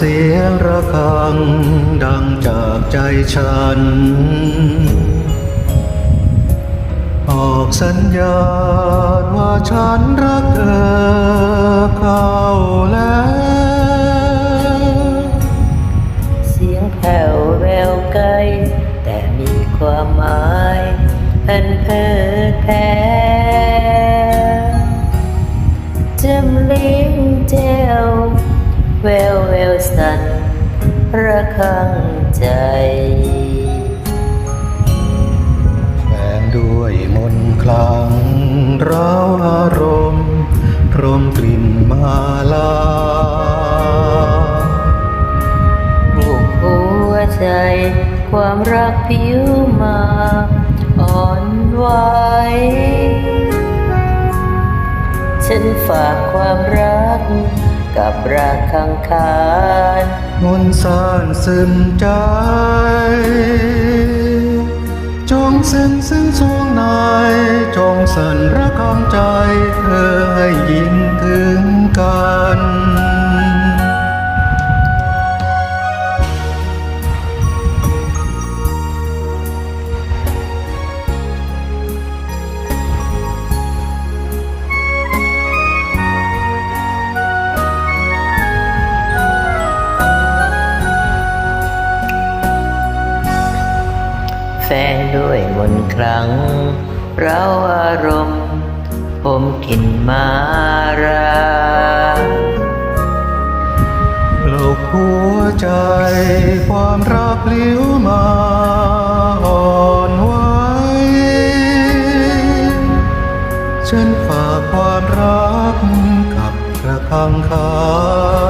เสียงระฆังดังจากใจฉัน ออกสัญญาณว่าฉันรักเธอเข้าแล้ว เสียงแผ่วแววไกล แต่มีความหมายอันเพิดแผ่ แววแววสั่นระคังใจ แฝงด้วยมนต์คลังร้าวอารมณ์พรมกลิ่นมาลาผูกหัวใจ ความรักผิวมาอ่อนไหวฉันฝากความรัก กับรักข้างคานมนสานซึมใจ จงซึ้งซึ้งสวงในจงสันระคำใจ เธอให้ยินถึงกัน แฝงด้วยมนต์ครั้ง เราอารมณ์ ผมกลินมาราปลุกหัวใจความรักลิ้วมาอ่อนไหวฉันฝากความรักกับกระคังคา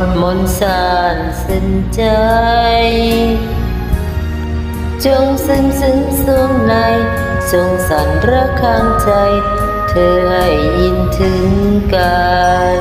นมนต์สานสิ้นใจ จงซึ้งซึ้งสวงในทรงสันระข้างใจ เธอให้ยินถึงกัน